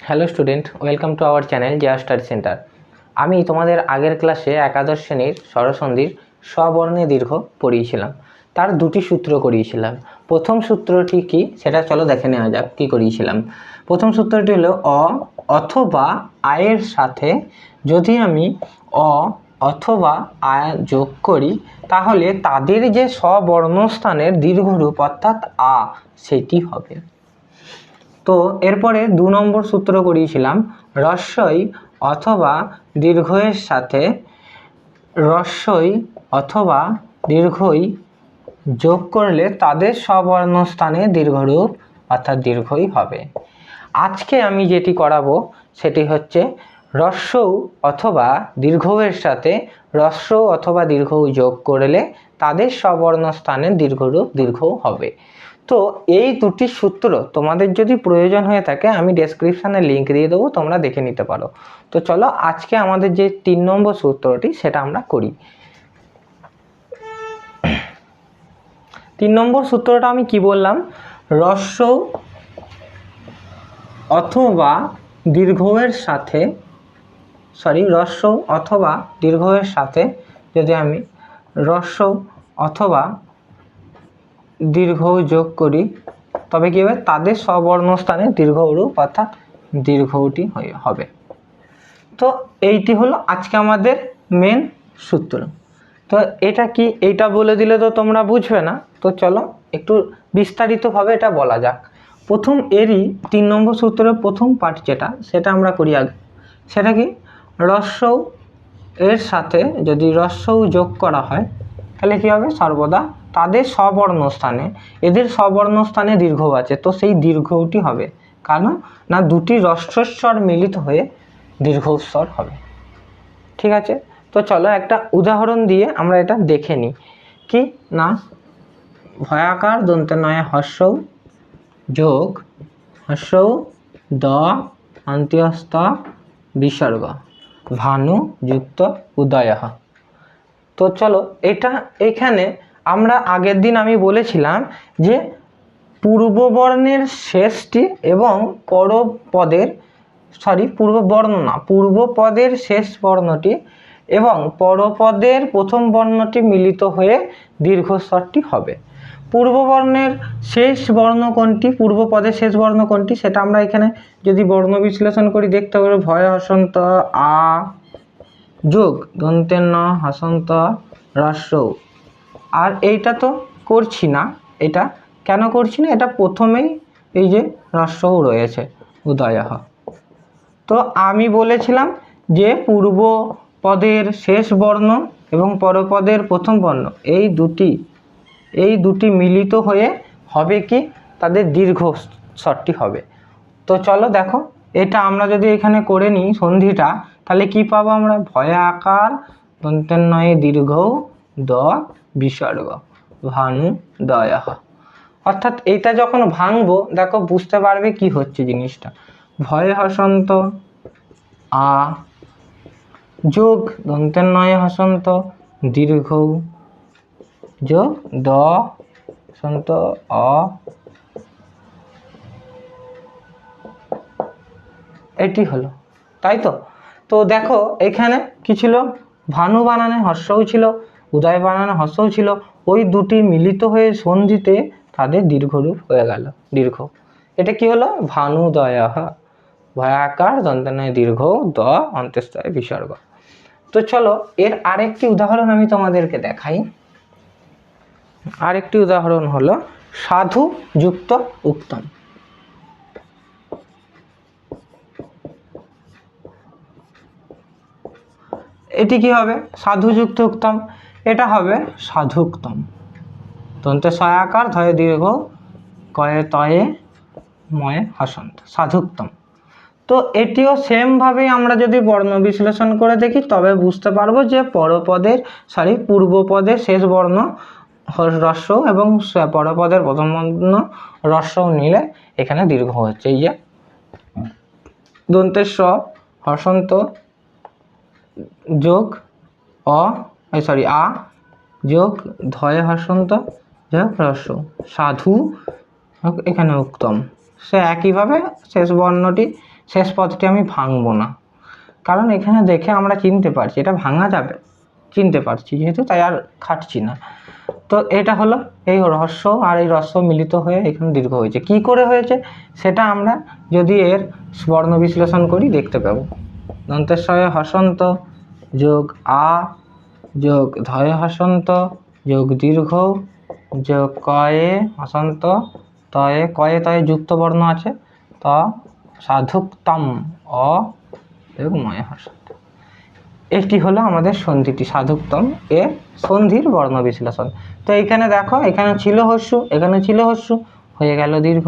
Hello student, welcome to our channel Jeya study centre. আমি তোমাদের আগের ক্লাসে একাদশ শ্রেণির স্বরসন্ধির স্ববর্ণে দীর্ঘ পড়িয়েছিলাম। তার দুটি সূত্র করিয়েছিলাম। প্রথম সূত্রটি কি সেটা চলো দেখে নেওয়া যাক কী করিয়েছিলাম। প্রথম সূত্রটি হলো অ অথবা আয়ের সাথে যদি আমি অ অথবা আয় যোগ করি, তাহলে তাদের যে স্ববর্ণস্থানের দীর্ঘরূপ অর্থাৎ আ, সেটি হবে। তো এরপরে দু নম্বর সূত্র করিয়েছিলাম, রস্যই অথবা দীর্ঘয়ের সাথে রস্যই অথবা দীর্ঘই যোগ করলে তাদের স্ববর্ণ স্থানে দীর্ঘরূপ অর্থাৎ দীর্ঘই হবে। আজকে আমি যেটি করাবো সেটি হচ্ছে রস্যৌ অথবা দীর্ঘয়ের সাথে রস্য অথবা দীর্ঘ যোগ করলে তাদের স্ববর্ণ স্থানে দীর্ঘরূপ দীর্ঘ হবে। তো এই দুটি সূত্র তোমাদের যদি প্রয়োজন হয়ে থাকে, আমি ডেসক্রিপশানে লিংক দিয়ে দেবো, তোমরা দেখে নিতে পারো। তো চলো আজকে আমাদের যে তিন নম্বর সূত্রটি, সেটা আমরা করি। তিন নম্বর সূত্রটা আমি কি বললাম? রস্য অথবা দীর্ঘয়ের সাথে সরি রস্য অথবা দীর্ঘয়ের সাথে, যদি আমি রস্য অথবা দীর্ঘ যোগ করি, তবে কী হবে? তাদের স্ববর্ণ স্থানে দীর্ঘরূপ অর্থাৎ দীর্ঘটি হবে। তো এইটি হলো আজকে আমাদের মেন সূত্র। তো এটা কি এইটা বলে দিলে তো তোমরা বুঝবে না? তো চলো একটু বিস্তারিতভাবে এটা বলা যাক। প্রথম এরই তিন নম্বর সূত্রের প্রথম পার্ট যেটা, সেটা আমরা করি আগে। সেটা কি? রস্যৌ এর সাথে যদি রস্যৌ যোগ করা হয় তাহলে কী হবে? সর্বদা তাদের স্ববর্ণ স্থানে এদের স্ববর্ণ স্থানে দীর্ঘ আছে, তো সেই দীর্ঘটি হবে। কেন? না দুটি রস্বস্বর মিলিত হয়ে দীর্ঘস্বর হবে। ঠিক আছে? তো চলো একটা উদাহরণ দিয়ে আমরা এটা দেখে নিই। কি? না, ভয়াকার দন্তে নয় হর্ষৌ যোগ, হর্ষৌ দ, অন্ত্যস্ত, বিসর্গ। ভানু যুক্ত উদয়। তো চলো, এটা এখানে আমরা আগের দিন আমি বলেছিলাম যে পূর্ববর্ণের শেষটি এবং পরপদের সরি পূর্ববর্ণ না, পূর্বপদের শেষ বর্ণটি এবং পরপদের প্রথম বর্ণটি মিলিত হয়ে দীর্ঘস্বরটি হবে। পূর্ববর্ণের শেষ বর্ণ কোনটি, পূর্বপদের শেষ বর্ণ কোনটি, সেটা আমরা এখানে যদি বর্ণ বিশ্লেষণ করি, দেখতে পাবো ভয় হসন্ত আ যোগ দন্তের ন হাসন্ত হ্রস্ব আর এইটা তো করছি না, এটা কেন করছি না? এটা প্রথমেই এই যে হ্রস্বও রয়েছে উদয়হ তো আমি বলেছিলাম যে পূর্ব পদের শেষ বর্ণ এবং পরপদের প্রথম বর্ণ, এই দুটি এই দুটি মিলিত হয়ে হবে কি? তাদের দীর্ঘ স্বরটি হবে। তো চলো দেখো, এটা আমরা যদি এখানে করে নিই সন্ধিটা তাহলে কি পাবো আমরা? ভয় আকার দন্তের নয়ে দীর্ঘ, দ, বিসর্গ, ভানু দয়াহ অর্থাৎ এইটা যখন ভাঙবো, দেখো বুঝতে পারবে কি হচ্ছে জিনিসটা। ভয় হসন্ত, আ, যোগ দন্তের নয়ে হসন্ত, দীর্ঘ, যোগ, দ, সন্ত, অ। এটি হলো। তাই তো? তো দেখো, এখানে কি ছিল? ভানু বানানে হর্ষও ছিল, উদয় বানানে হর্ষও ছিল। ওই দুটি মিলিত হয়ে সন্ধিতে তাদের দীর্ঘরূপ হয়ে গেল, দীর্ঘ। এটা কি হলো? ভানু দয়া ভয়াকার দন্তনয় দীর্ঘ দ অন্তস্তয় বিসর্গ। তো চলো, এর আরেকটি উদাহরণ আমি তোমাদেরকে দেখাই। আরেকটি উদাহরণ হলো, সাধু, যুক্ত, উত্তম। এটি কি হবে? সাধুযুক্ত উত্তম এটা হবে সাধুক্তম। দন্তে সয়াকার ধয়ে দীর্ঘ কয়ে তয়ে ময়ে হসন্ত। সাধুক্তম। তো এটিও সেমভাবেই আমরা যদি বর্ণ বিশ্লেষণ করে দেখি, তবে বুঝতে পারব যে পরপদের সরি পূর্বপদের শেষ বর্ণ হ্রস্ব এবং পরপদের প্রথম বর্ণ হ্রস্ব নিলে এখানে দীর্ঘ হচ্ছে। এই যে দন্তের হসন্ত যোগ অ সরি আ, যোগ ধয় হসন্ত যোগ হ্রস্ব সাধু এখানে উত্তম। সে একইভাবে শেষ বর্ণটি, শেষ পদটি আমি ভাঙবো না। কারণ এখানে দেখে আমরা চিনতে পারছি, এটা ভাঙা যাবে। চিনতে পারছি যেহেতু, তাই আর খাটছি না। তো এটা হলো এই রহস্য আর এই রস্য মিলিত হয়ে এখানে দীর্ঘ হয়েছে। কি করে হয়েছে? সেটা আমরা যদি এর বর্ণ বিশ্লেষণ করি, দেখতে পাবো। দন্তেশ্বরে হসন্ত, যোগ আ, যোগ ধয়ে হসন্ত, যোগ দীর্ঘ, যোগ কয়ে হসন্ত, তয়ে কয়ে তয়ে যুক্ত বর্ণ আছে, ত সাধুক্তম, অ যোগ ময় হসন্ত। এটি হলো আমাদের সন্ধিটি, সাধুক্তম, এ সন্ধির বর্ণ বিশ্লেষণ। তো এইখানে দেখো, এখানে ছিল হস্যু, এখানে ছিল হস্যু, হয়ে গেল দীর্ঘ।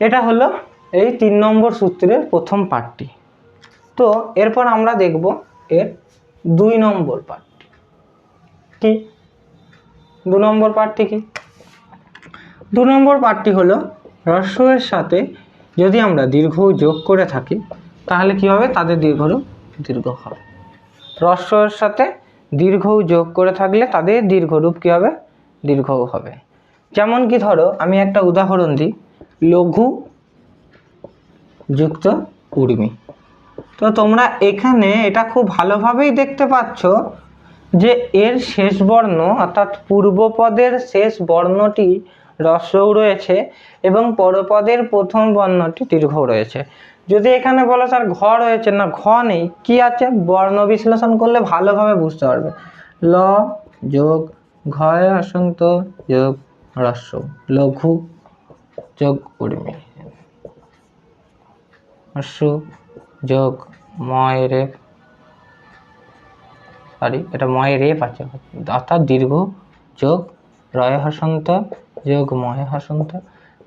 এটা হলো এই তিন নম্বর সূত্রের প্রথম পার্টটি তো এরপর আমরা দেখব এর দুই নম্বর পার্টটি কি? দু নম্বর পার্টটি কি? দু নম্বর পার্টটি হলো হ্রস্বের সাথে যদি আমরা দীর্ঘ যোগ করে থাকি, তাহলে কি হবে? তাদের দীর্ঘরূপ দীর্ঘ হবে। হ্রস্বের সাথে দীর্ঘ যোগ করে থাকলে তাদের দীর্ঘরূপ কী হবে? দীর্ঘ হবে। যেমন কি ধরো, আমি একটা উদাহরণ দিই। লঘু যুক্ত উর্মি। তো তোমরা এখানে এটা খুব ভালোভাবেই দেখতে পাচ্ছ যে এর শেষ বর্ণ, অর্থাৎ পূর্বপদের শেষ বর্ণটি রস্যও রয়েছে এবং পরপদের প্রথম বর্ণটি দীর্ঘ রয়েছে। যদি এখানে বলো স্যার ঘ রয়েছে, না ঘ নেই, কি আছে? বর্ণ বিশ্লেষণ করলে ভালোভাবে বুঝতে পারবে। ল যোগ ঘয় আসন্ত যোগ রস্য লঘু যোগ উর্মি হস্য যোগ ময় রেপ সরি এটা ময় রেপ আছে অর্থাৎ দীর্ঘ যোগ রয় হসন্ত, যোগ ময় হসন্ত,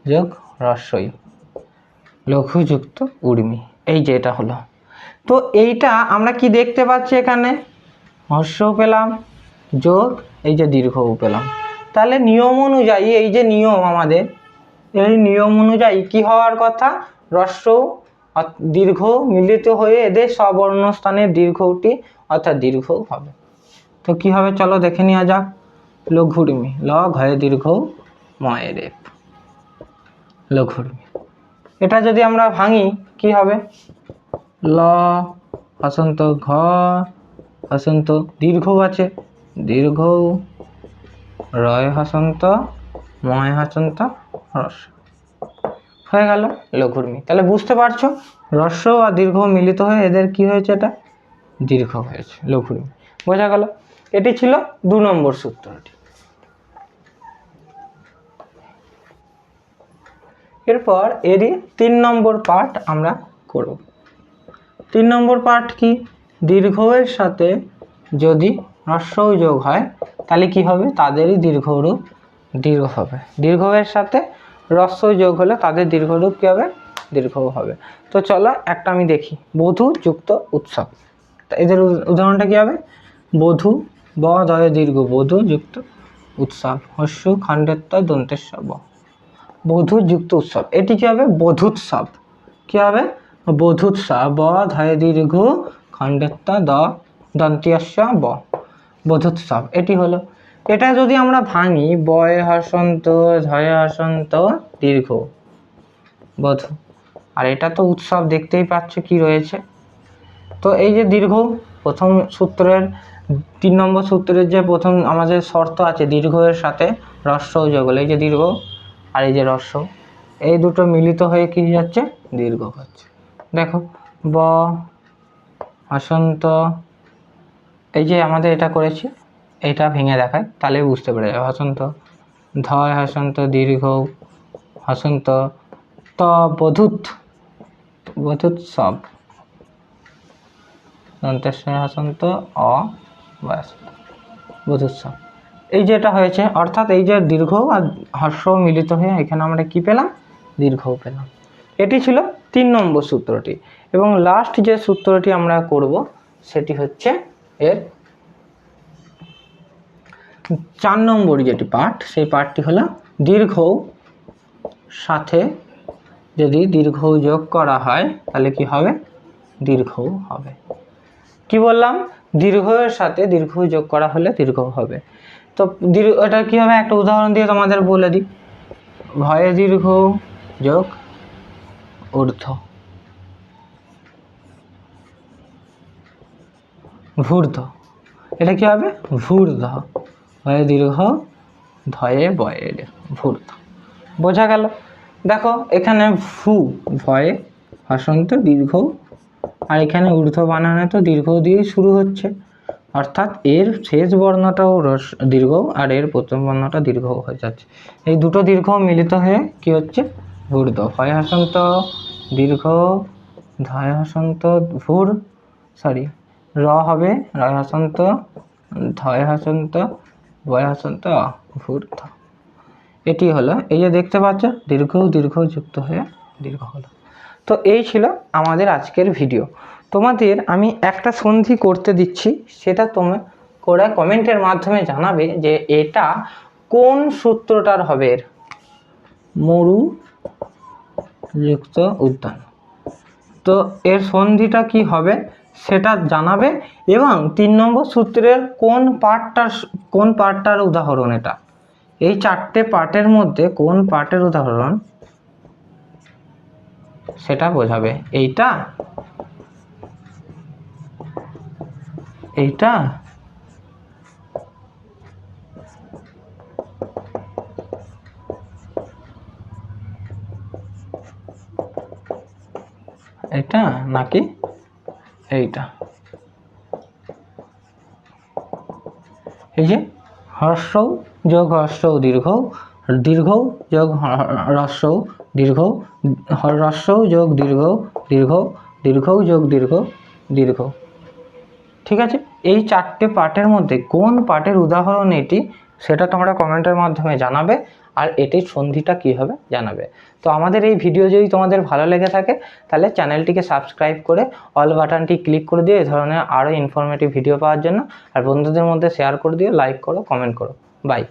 যোগ রস্যই লঘুযুক্ত উর্মি। এই যে এটা হলো। তো এইটা আমরা কি দেখতে পাচ্ছি এখানে? হর্ষ পেলাম, যোগ, এই যে দীর্ঘ পেলাম। তাহলে নিয়ম অনুযায়ী, এই যে নিয়ম আমাদের, এই নিয়ম অনুযায়ী কি হওয়ার কথা? অর্থ- দীর্ঘ মিলিত হয়ে এদের সবর্ণ স্থানে দীর্ঘটি অর্থাৎ দীর্ঘ হবে। তো কি হবে চলো দেখে নেওয়া যাক? লঘুর্মি ল ঘয়ে দীর্ঘ ময় রেপ। লঘুর্মি। এটা যদি আমরা ভাঙি, কি হবে? ল হসন্ত ঘ হসন্ত দীর্ঘ আছে। দীর্ঘ, রয় হসন্ত ময় হসন্ত রস হয়ে গেল লঘুর্মি তাহলে বুঝতে পারছ রস্য আর দীর্ঘ মিলিত হয়ে এদের কি হয়েছে এটা? দীর্ঘ হয়েছে লঘুর্মি বোঝা গেল, এটি ছিল দু নম্বর সূত্রটি। এরপর এরই তিন নম্বর পার্ট আমরা করব। তিন নম্বর পার্ট কি? দীর্ঘের সাথে যদি হ্রস্বও যোগ হয়, তাহলে কি হবে? তাদেরই দীর্ঘরূপ দীর্ঘ হবে। দীর্ঘের সাথে হ্রস্ব যোগ হলে তাদের দীর্ঘরূপ কী হবে? দীর্ঘ হবে। তো চলো একটা আমি দেখি। বধূ যুক্ত উৎসব। এদের উদাহরণটা কী হবে? বধূ ব দয় দীর্ঘ, বধূ যুক্ত উৎসব। হস্য খণ্ডেত্ব দন্তেশ্বর ব বধূ যুক্ত উৎসব। এটি কী হবে? বধুৎসব। কি হবে? বধুৎসব। ব ধয় দীর্ঘ খণ্ডেত্ব দ দন্ত্যস্য ব বধুৎসব। এটি হলো এটা যদি আমরা ভাঙি, বয় হাসন্ত ধয় হাসন্ত, দীর্ঘ, বধূ। আর এটা তো উৎসব দেখতেই পাচ্ছ কি রয়েছে। তো এই যে দীর্ঘ, প্রথম সূত্রের, তিন নম্বর সূত্রের যে প্রথম আমাদের শর্ত আছে দীর্ঘের সাথে রস্য যোগ হলো এই যে দীর্ঘ আর এই যে রস্য এই দুটো মিলিত হয়ে কি যাচ্ছে? দীর্ঘ হচ্ছে। দেখো, ব, হসন্ত, এই যে আমাদের এটা করেছি। এটা ভেঙে দেখায় তাহলে বুঝতে পেরে যাবে। হসন্ত, ধয়, হসন্ত, দীর্ঘ, হসন্ত, ত, বধুত বধুত সব। হসন্ত, অ ব্যাস বধুৎসব এই যে এটা হয়েছে, অর্থাৎ এই যে দীর্ঘ আর হর্ষ মিলিত হয়ে এখানে আমরা কি পেলাম? দীর্ঘও পেলাম। এটি ছিল তিন নম্বর সূত্রটি। এবং লাস্ট যে সূত্রটি আমরা করব, সেটি হচ্ছে এর চার নম্বর যেটি পার্ট সেই পার্টটি হলো দীর্ঘ সাথে যদি দীর্ঘ যোগ করা হয়, তাহলে কি হবে? দীর্ঘ হবে। কি বললাম? দীর্ঘের সাথে দীর্ঘ যোগ করা হলে দীর্ঘ হবে। তো দীর্ঘ, এটা কি হবে? একটা উদাহরণ দিয়ে তোমাদের বলে দিই। ভয়ে দীর্ঘ যোগ ঊর্ধ্ব। ভূর্ধ এটা কি হবে? ভূর্ধ হয়ে দীর্ঘ ধয়ে বয়ের ভূর্ধ বোঝা গেল? দেখো, এখানে ভু ভয়ে হসন্ত দীর্ঘ, আর এখানে ঊর্ধ্ব বানানো তো দীর্ঘ দিয়েই শুরু হচ্ছে। অর্থাৎ এর শেষ বর্ণটাও রস, দীর্ঘ, আর এর প্রথম বর্ণটা দীর্ঘ হয়ে যাচ্ছে। এই দুটো দীর্ঘ মিলিত হয়ে কি হচ্ছে? ভূর্ধ ভয় হসন্ত দীর্ঘ ধয় হসন্ত ভূর সরি র হবে রয় হসন্ত ধয় হসন্ত বয় হসন্ত অ, ভূর্ধ এটি হলো এই যে দেখতে পাচ্ছ দীর্ঘ দীর্ঘ যুক্ত হয়ে দীর্ঘ হলো। তো এই ছিল আমাদের আজকের ভিডিও। তোমাদের আমি একটা সন্ধি করতে দিচ্ছি সেটা তুমি করে কমেন্টের মাধ্যমে জানাবে যে এটা কোন সূত্রটার হবে মরু যুক্ত উদ্যান। তো এর সন্ধিটা কি হবে? সেটা জানাবে এবং তিন নম্বর সূত্রের কোন পার্টটার কোন পার্টটার উদাহরণ এটা? এই চারটে পার্টের মধ্যে কোন পার্টের উদাহরণ সেটা বোঝাবে। এইটা? এইটা? এটা নাকি? এইটা। এই যে হর্ষ যোগ হর্ষ দীর্ঘ দীর্ঘ যোগ হ্রস্ব দীর্ঘ হ্রস্ব যোগ দীর্ঘ দীর্ঘ দীর্ঘ যোগ দীর্ঘ দীর্ঘ। ঠিক আছে? এই চারটে পার্টের মধ্যে কোন পার্টের উদাহরণ এটি সেটা তোমরা কমেন্টের মাধ্যমে জানাবে আর এটির সন্ধিটা কী হবে জানাবে। তো আমাদের এই ভিডিও যদি তোমাদের ভালো লেগে থাকে, তাহলে চ্যানেলটিকে সাবস্ক্রাইব করে অল বাটনটি ক্লিক করে দিও এই ধরনের আরও ইনফরমেটিভ ভিডিও পাওয়ার জন্য। আর বন্ধুদের মধ্যে শেয়ার করে দিও লাইক করো কমেন্ট করো। বাই